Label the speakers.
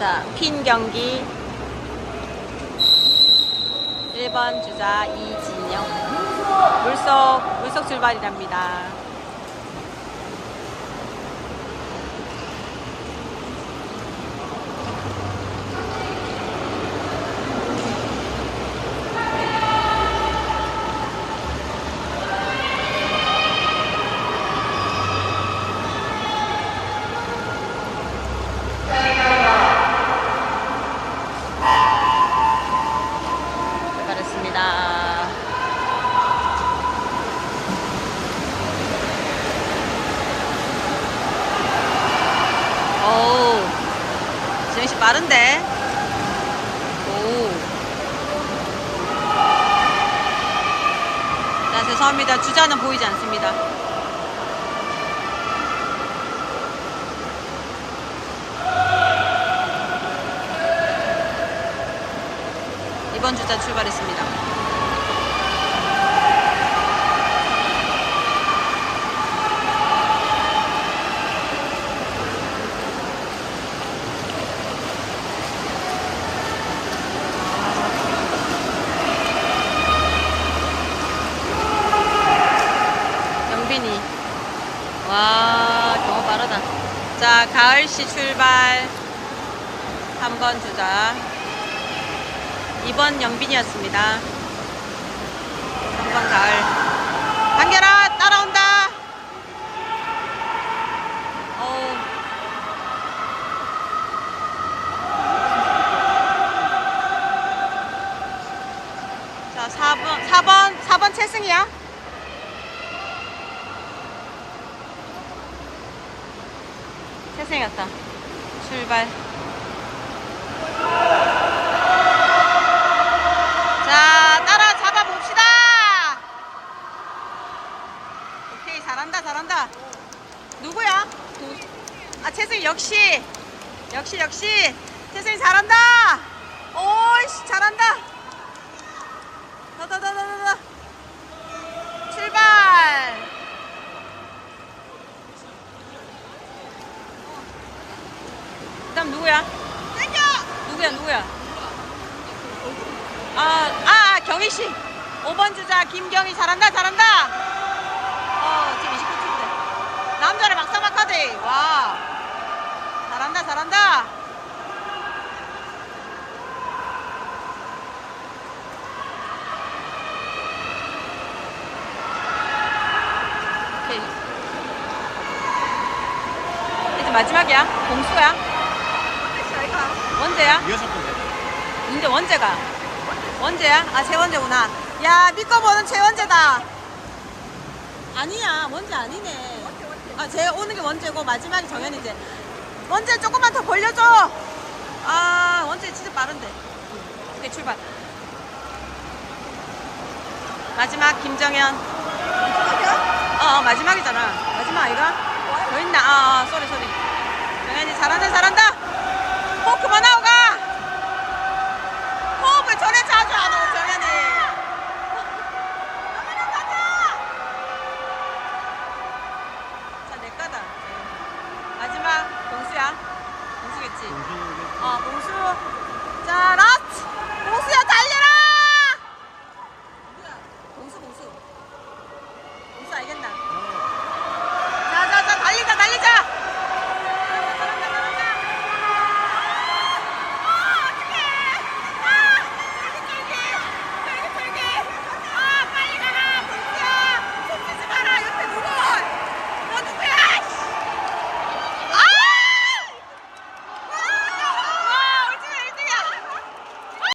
Speaker 1: 자, 핀 경기 1번 주자 이진영 물속 물속 출발이랍니다. 출발했습니다. 어우, 지영 씨 빠른데? 오. 자, 죄송합니다. 주자는 보이지 않습니다. 이번 주자 출발했습니다. 영빈이. 와, 너무 빠르다. 자, 가을씨 출발. 3번 주자. 2번 영빈이었습니다. 3번 가을. 당겨라! 따라온다! 어우. 자, 4번, 4번, 4번 채승이야. 채승이었다. 출발. 자, 따라 잡아 봅시다. 오케이, 잘한다, 잘한다. 누구야? 도- 아, 채승이 역시, 역시, 역시. 채승이 잘한다. 오이씨, 잘한다. 더, 더, 더, 더, 더, 더. 출발. 그 다음 누구야? 누구야, 누구야? 아, 아, 경희 씨. 5번 주자 김경희 잘한다, 잘한다. 어, 지금 29초인데. 남자를 막사막하대. 와. 잘한다, 잘한다. 오케이. 이제 마지막이야. 공수야. 원재야?
Speaker 2: 여섯 번째.
Speaker 1: 근데 원재가. 원재야? 아 최원재구나. 야 믿고 보는 최원재다. 아니야 원재 아니네. 아쟤 오는 게 원재고 마지막이 정현이지 원재 조금만 더 벌려줘. 아 원재 진짜 빠른데. 오케이 출발. 마지막 김정현. 어, 어 마지막이잖아. 마지막 아이가? 더 있나? 아, 아 쏘리 쏘리 정현이 잘한다 잘한다 호 그만하고 가 호흡을 전에 자주 안 하고 정현이 정현이 가자 자내 거다 마지막 다